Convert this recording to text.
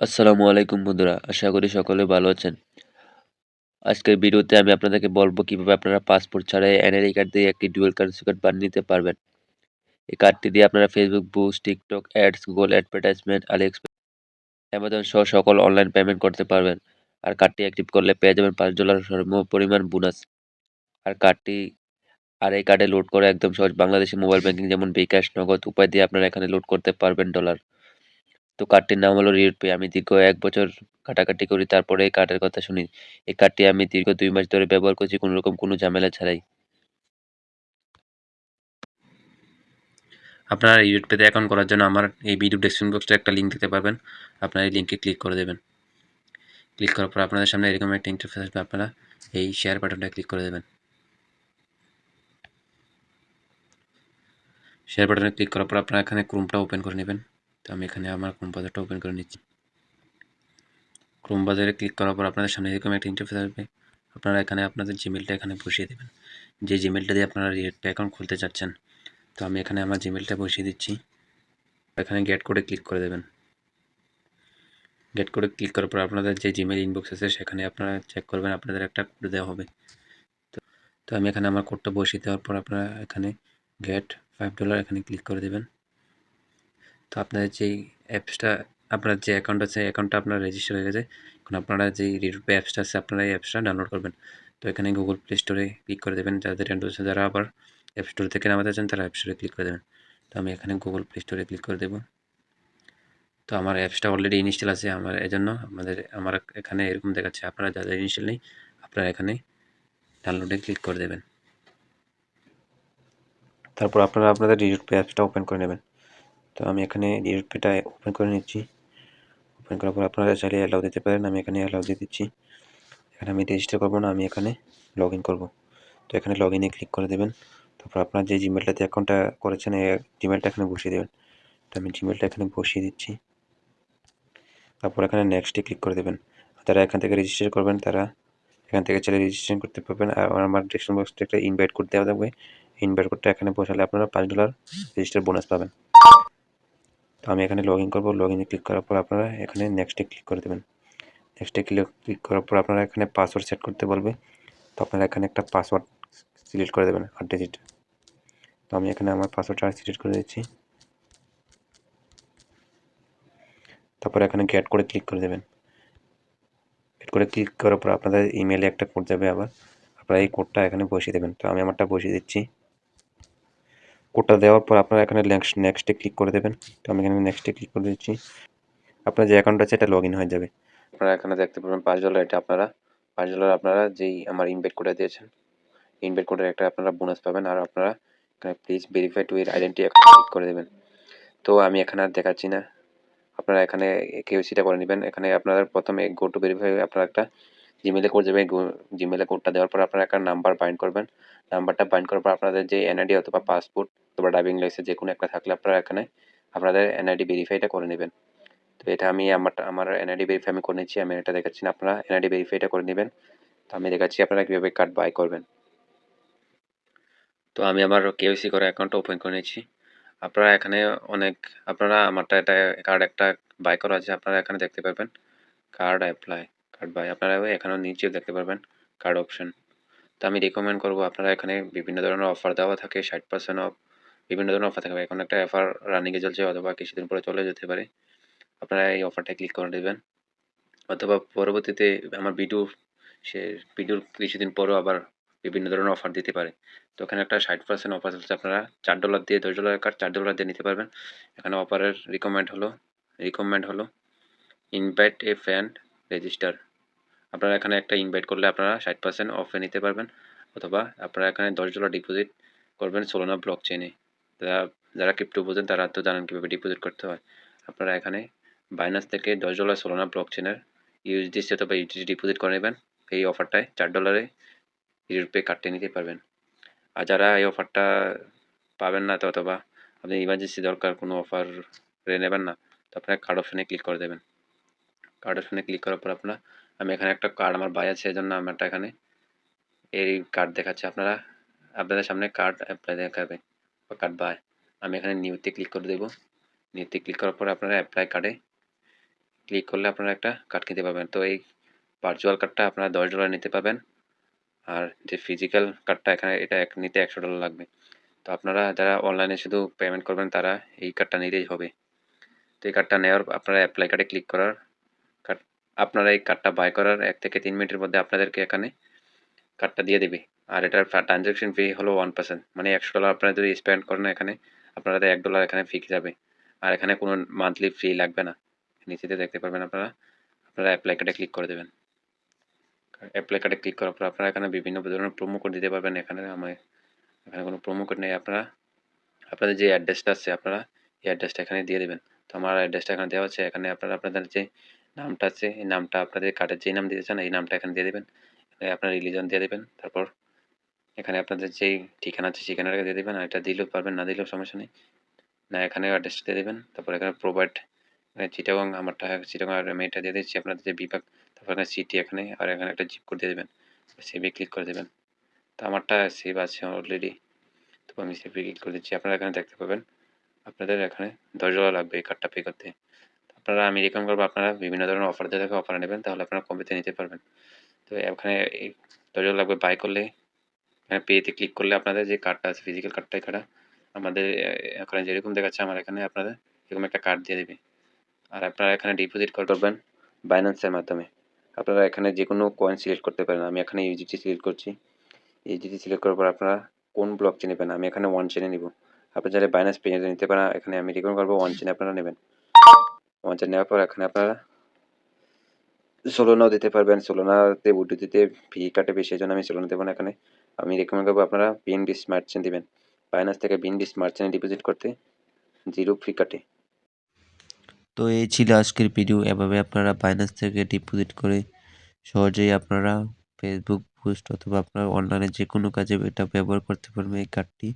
আসসালামু আলাইকুম বন্ধুরা, আশা করি সকলে ভালো আছেন। আজকের ভিডিওতে আমি আপনাদেরকে বলব কীভাবে আপনারা পাসপোর্ট ছাড়াই এনআইডি কার্ড দিয়ে একটি ডুয়েল কারেন্সি কার্ড বানিয়ে নিতে পারবেন। এই কার্ডটি দিয়ে আপনারা Facebook boost TikTok ads Google advertisement AliExpress Amazon সহ সকল অনলাইন পেমেন্ট করতে পারবেন। আর কার্ডটি অ্যাক্টিভ করলে পেয়ে যাবেন পাঁচ ডলার সর্ব পরিমাণ বোনাস আর কার্ডটি আর এই কার্ডে লোড করে একদম সহজ বাংলাদেশি মোবাইল ব্যাংকিং যেমন বিকাশ, নগদ উপায় দিয়ে আপনারা এখানে লোড করতে পারবেন ডলার তো কার্ডটির নাম হলো রিড পে আমি দীর্ঘ এক বছর কাটাকাটি করি, তারপরে এই কার্ডের কথা শুনি। এই কার্ডটি আমি দীর্ঘ দুই মাস ধরে ব্যবহার করছি কোনো রকম কোনো ঝামেলা ছাড়াই। আপনারা রিড পেতে অ্যাকাউন্ট করার জন্য আমার এই ভিডিও ডেসক্রিপশন বক্সটা একটা লিঙ্ক দিতে পারবেন। আপনারা এই লিঙ্কে ক্লিক করে দেবেন। ক্লিক করার পর আপনাদের সামনে এরকম একটা ইন্টারফেস আসবে, আপনারা এই শেয়ার বাটনটা ক্লিক করে দেবেন। শেয়ার বাটনে ক্লিক করার পর আপনারা এখানে ক্রোমটা ওপেন করে নেবেন। তো আমি এখানে আমার ক্রোম বাজারটা ওপেন করে নিচ্ছি। ক্রোম বাজারে ক্লিক করার পর আপনাদের সামনে এরকম একটা ইন্টারফেস আসবে। আপনারা এখানে আপনাদের জিমেলটা এখানে বসিয়ে দেবেন। যে জিমেলটা দিয়ে আপনারা অ্যাকাউন্ট খুলতে চাচ্ছেন, তো আমি এখানে আমার জিমেলটা বসিয়ে দিচ্ছি। এখানে গেট করে ক্লিক করে দেবেন। গেট করে ক্লিক করার পর আপনাদের যে জিমেল ইনবক্স আছে, সেখানে আপনারা চেক করবেন, আপনাদের একটা কোড দেওয়া হবে। তো তো আমি এখানে আমার কোডটা বসিয়ে দেওয়ার পর আপনারা এখানে গেট ফাইভ ডলার এখানে ক্লিক করে দেবেন। তো আপনার যেই অ্যাপসটা, আপনার যে অ্যাকাউন্ট আছে অ্যাকাউন্টটা আপনার রেজিস্টার হয়ে গেছে। এখন আপনারা যেই রিডুপে অ্যাপসটা আছে, আপনারা এই অ্যাপসটা ডাউনলোড করবেন। তো এখানে গুগল প্লে স্টোরে ক্লিক করে দেবেন। যাদের অ্যান্ড্রয়েড আছে, যারা আবার অ্যাপ স্টোর থেকে নামাতে চান, তারা অ্যাপ স্টোরে ক্লিক করে দেবেন। তো আমি এখানে গুগল প্লে স্টোরে ক্লিক করে দেবো। তো আমার অ্যাপসটা অলরেডি ইনস্টল আছে আমার, এজন্য আমাদের, আমার এখানে এরকম দেখাচ্ছে। আপনারা যাদের ইনস্টল নেই, আপনারা এখানে ডাউনলোডে ক্লিক করে দেবেন। তারপর আপনারা আপনাদের ডিজিট পে অ্যাপসটা ওপেন করে নেবেন। তো আমি এখানে ডিজিট পেটা ওপেন করে নিচ্ছি। ওপেন করার পর আপনারা চাইলে অ্যালাউ দিতে পারেন, আমি এখানে অ্যালাউ দিয়ে দিচ্ছি। এখানে আমি রেজিস্টার করব না, আমি এখানে লগ ইন করব। তো এখানে লগ ইনে ক্লিক করে দেবেন। তারপর আপনার যে জিমেলটাতে অ্যাকাউন্টটা করেছেন জিমেলটা এখানে বসিয়ে দেবেন। তো আমি জিমেলটা এখানে বসিয়ে দিচ্ছি। তারপর এখানে নেক্সটে ক্লিক করে দেবেন। যারা এখান থেকে রেজিস্টার করবেন, তারা এখান থেকে চাইলে রেজিস্ট্রেশন করতে পারবেন। আর আমার ডিসক্রিপশন বক্সে একটা ইনভাইট কোড দেওয়া ইনভাইট কোডটা এখানে বসালে আপনারা পাঁচ ডলার রেজিস্টার বোনাস পাবেন। তো আমি এখানে লগ ইন করব লগ ইনে ক্লিক করার পর আপনারা এখানে নেক্সটে ক্লিক করে দেবেন। নেক্সটে ক্লিক ক্লিক করার পর আপনারা এখানে পাসওয়ার্ড সেট করতে বলবে। তো আপনারা এখানে একটা পাসওয়ার্ড সিলেক্ট করে দেবেন আট ডিজিট তো আমি এখানে আমার পাসওয়ার্ডটা সিলেক্ট করে দিচ্ছি। তারপরে এখানে গেট করে ক্লিক করে দেবেন। গেট করে ক্লিক করার পর আপনাদের ইমেলে একটা কোড যাবে আবার। আপনারা এই কোডটা এখানে বসিয়ে দেবেন। তো আমি আমারটা বসিয়ে দিচ্ছি। কোডটা দেওয়ার পর আপনারা এখানে নেক্সট নেক্সটে ক্লিক করে দেবেন। তো আমি এখানে নেক্সটে ক্লিক করে দিচ্ছি। আপনার যে অ্যাকাউন্ট আছে, এটা লগ ইন হয়ে যাবে। আপনারা এখানে দেখতে পাবেন পাঁচ ডলার এটা আপনারা, পাঁচ ডলার আপনারা যেই আমার ইনভেট কোডটা দিয়েছেন ইনভেট কোডের একটা আপনারা বোনাস পাবেন। আর আপনারা এখানে প্লিজ ভেরিফাই টু এর আইডেন্টি ক্লিক করে দেবেন। তো আমি এখানে আর দেখাচ্ছি না। আপনারা এখানে কেওসিটা করে নেবেন। এখানে আপনারা প্রথমে গো টু ভেরিফাই আপনারা একটা জিমেলে কোড যাবে জিমেলে কোডটা দেওয়ার পর আপনারা একটা নাম্বার বাইন্ড করবেন। নাম্বারটা বাইন্ড করার পর আপনাদের যে এনআইডি অথবা পাসপোর্ট অথবা ড্রাইভিং লাইসেন্স যে কোনো একটা থাকলে আপনারা এখানে আপনাদের এনআইডি ভেরিফাইটা করে নেবেন। তো এটা আমি আমার আমার এনআইডি ভেরিফাই আমি করে নিচ্ছি, আমি এটা দেখাচ্ছি আপনারা এনআইডি ভেরিফাইটা করে নেবেন। তো আমি দেখাচ্ছি আপনারা কীভাবে কার্ড বাই করবেন। তো আমি আমার কেওসি করা অ্যাকাউন্ট ওপেন করে নিচ্ছি। আপনারা এখানে অনেক, আপনারা আমারটা, এটা কার্ড একটা বাই করা আছে, আপনারা এখানে দেখতে পারবেন। কার্ড অ্যাপ্লাই কার্ড বাই আপনারা এখানে নিচেও দেখতে পারবেন কার্ড অপশন তো আমি রেকমেন্ড করব আপনারা এখানে বিভিন্ন ধরনের অফার দেওয়া থাকে, ষাট পার্সেন্ট অফ বিভিন্ন ধরনের অফার থাকবে এখন একটা অফার রানিংয়ে চলছে অথবা কিছুদিন পরে চলে যেতে পারে। আপনারা এই অফারটা ক্লিক করে দেবেন অথবা পরবর্তীতে আমার ভিডিও সে ভিডিওর কিছুদিন পরেও আবার বিভিন্ন ধরনের অফার দিতে পারে। তো এখানে একটা ষাট পার্সেন্ট অফার চলছে। আপনারা চার ডলার দিয়ে, দশ ডলার কার্ড চার ডলার দিয়ে নিতে পারবেন। এখানে অফারের রিকমেন্ড হলো রিকমেন্ড হলো ইনভাইট এ ফ্যান্ড রেজিস্টার আপনারা এখানে একটা ইনভাইট করলে আপনারা ষাট পার্সেন্ট অফে নিতে পারবেন, অথবা আপনারা এখানে দশ ডলার ডিপোজিট করবেন সোলোনা ব্লক চেনে যারা যারা ক্রিপ্টো বোঝেন তারা তো জানেন কীভাবে ডিপোজিট করতে হয়। আপনারা এখানে বাইনাস থেকে দশ ডলার সোলোনা ব্লক চেনের ইউএসডিসি অথবা ইউটিসি ডিপোজিট করে নেবেন। এই অফারটায় চার ডলারে ইউরোপে কাটতে নিতে পারবেন। আর যারা এই অফারটা পাবেন না তো অথবা আপনি ইমার্জেন্সি দরকার কোনো অফার নেবেন না, তো আপনারা কার্ড অপশানে ক্লিক করে দেবেন। কার্ড অপশানে ক্লিক করার পর আপনারা আমি এখানে একটা কার্ড আমার বাই আছে জন্য আমারটা এখানে এই কার্ড দেখাচ্ছে। আপনারা, আপনাদের সামনে কার্ড অ্যাপ্লাই দেখাবে। বা কার্ড বাই আমি এখানে নিউতে ক্লিক করে দেবো। নিউতে ক্লিক করার পর আপনারা অ্যাপ্লাই কার্ডে ক্লিক করলে আপনারা একটা কার্ড কিনতে পারবেন। তো এই ভার্চুয়াল কার্ডটা আপনারা দশ ডলার নিতে পারবেন। আর যে ফিজিক্যাল কার্ডটা এখানে, এটা এক, নিতে একশো ডলার লাগবে। তো আপনারা যারা অনলাইনে শুধু পেমেন্ট করবেন, তারা এই কার্ডটা নিলেই হবে। তো এই কার্ডটা নেওয়ার, আপনারা অ্যাপ্লাই কার্ডে ক্লিক করার আপনারা এই কার্ডটা বাই করার এক থেকে তিন মিনিটের মধ্যে আপনাদেরকে এখানে কার্ডটা দিয়ে দেবে। আর এটার ট্রানজ্যাকশন ফি হলো ওয়ান পার্সেন্ট মানে একশো ডলার আপনারা যদি স্পেন্ড করেন এখানে আপনারা এক ডলার এখানে ফিক্স যাবে। আর এখানে কোনো মান্থলি ফি লাগবে না। নিচেতে দেখতে পারবেন আপনারা। আপনারা অ্যাপ্লাই কার্ডে ক্লিক করে দেবেন। অ্যাপ্লাই কার্ডে ক্লিক করার পর আপনারা এখানে বিভিন্ন ধরনের প্রোমো কোড দিতে পারবেন। এখানে আমার এখানে কোনো প্রোমো কোড নেই। আপনারা আপনাদের যে অ্যাড্রেসটা আছে, আপনারা এই অ্যাড্রেসটা এখানে দিয়ে দেবেন। তো আমার অ্যাড্রেসটা এখানে দেওয়া আছে। এখানে আপনারা আপনাদের যে নামটা আছে, এই নামটা আপনাদের কার্ডের যেই নাম দিতে চান, এই নামটা এখানে দিয়ে দেবেন। আপনার রিলিজন দিয়ে দেবেন, তারপর এখানে আপনাদের যেই ঠিকানা আছে ঠিকানাটা দিয়ে দেবেন, আর এটা দিলেও পারবেন, না দিলেও সমস্যা নেই। না, এখানে অ্যাড্রেসটা দিয়ে দেবেন, তারপর এখানে প্রোভাইড চিটাগং আমারটা চিটাগং আর আমি এটা দিয়ে দিচ্ছি আপনাদের যে বিভাগ, তারপর এখানে সিটি এখানে, আর এখানে একটা জিপ করে দিয়ে দেবেন। সেভে ক্লিক করে দেবেন। তো আমারটা সেভ আছে অলরেডি তো আমি সেভে ক্লিক করে দিচ্ছি। আপনারা এখানে দেখতে পাবেন, আপনাদের এখানে দশ ডলার লাগবে এই কার্ডটা পে করতে। আপনারা আমি রেকমেন্ড করব আপনারা বিভিন্ন ধরনের অফার দিয়ে থাকে অফার নেবেন, তাহলে আপনারা কমতে নিতে পারবেন। তো এখানে দশ লাগবে বাই করলে, এখানে পেতে ক্লিক করলে আপনাদের যে কার্ডটা আছে ফিজিক্যাল কার্ডটা এখানে, আমাদের এখানে যেরকম দেখাচ্ছে আমার এখানে আপনাদের, এরকম একটা কার্ড দিয়ে দেবে। আর আপনারা এখানে ডিপোজিট করবেন বাইন্যান্সের মাধ্যমে। আপনারা এখানে যে কোনো কয়েন সিলেক্ট করতে পারেন। আমি এখানে ইউজিটি সিলেক্ট করছি। ইউজিটি সিলেক্ট করার পর আপনারা কোন ব্লক চেনে নেবেন? আমি এখানে ওয়ান চেনে নিব। আপনারা যারা বাইন্যান্স পেয়ে নিতে পারেন। এখানে আমি রেকমেন্ড করব ওয়ান চেনে আপনারা নেবেন। চেন নেওয়ার পর এখানে আপনারা সোলোনাও দিতে পারবেন সোলোনাতে উড্ডুতিতে ফি কাটে বেশি জন্য আমি সোলোনা দেবো না এখানে। আমি রেকমেন্ড করব আপনারা বিএনবি স্মার্ট চেন দেবেন। বাইন্যান্স থেকে বিএনবি স্মার্ট চেনে ডিপোজিট করতে জিরো ফি কাটে। তো এই ছিল আজকের ভিডিও এভাবে আপনারা বাইন্যান্স থেকে ডিপোজিট করে সহজেই আপনারা ফেসবুক পোস্ট অথবা আপনার অনলাইনে যে কোনো কাজে এটা ব্যবহার করতে পারবেন এই কার্ডটি